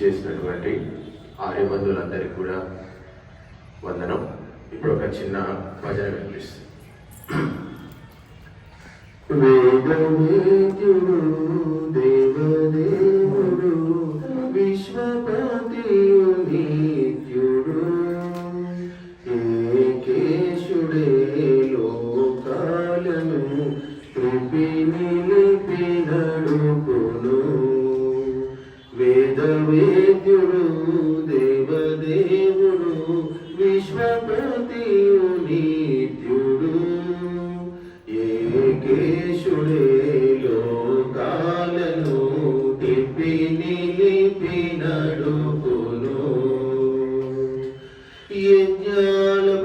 చేసినటువంటి ఆర్యబంధువులందరికీ కూడా వందనం. ఇప్పుడు ఒక చిన్న భజన వినిపిస్తుంది. వేదవేద్యుడు దేవదేవుడు విశ్వపతి నిత్యుడు ఏకేశుడే లోకాలను త్రిపి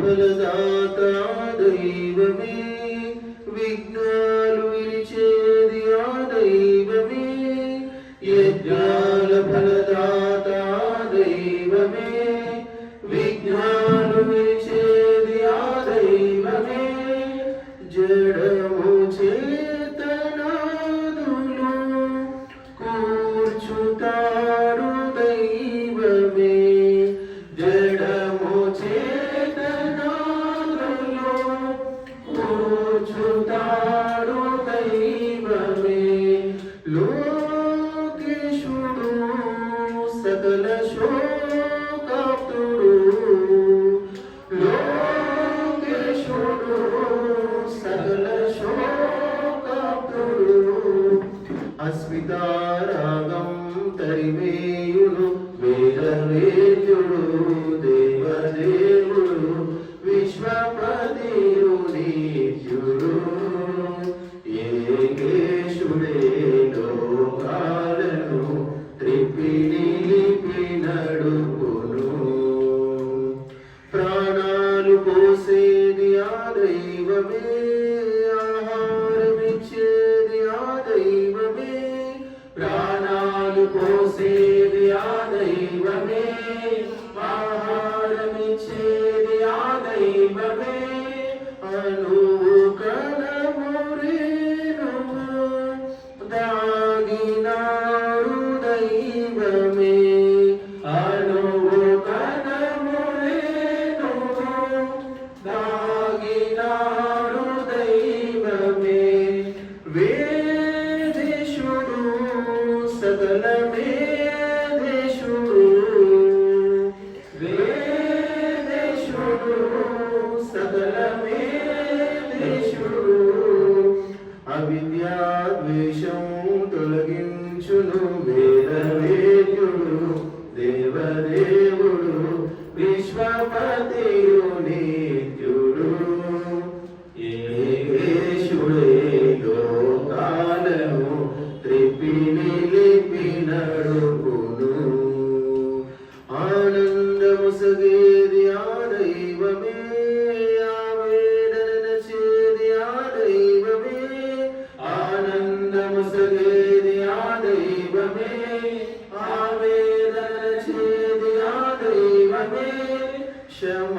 యజ్ఞాల దైవమే విఘ్నాలు విరిచేది ఆ దైవమే. యజ్ఞ సీతారాగం తరివేయుడు వేదవేద్యుడు దేవదేవుడు విశ్వపతియు దేవుడు విశ్వపతియు నిత్యుడు ఏకేశుడే లోకాలను త్రిపి నిలిపి ఆనందము సగేది ఆ దైవమే ఆవేదన ఆనందము సగేది się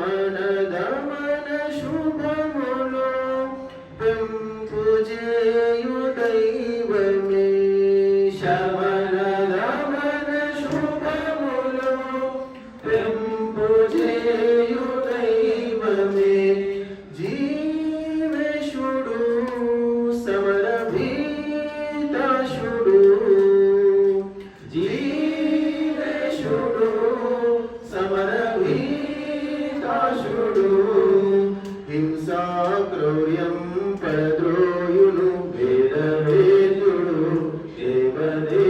భీతాశుడు హింసా క్రౌర్యం పరద్రోయును వేదవేద్యుడు దేవదే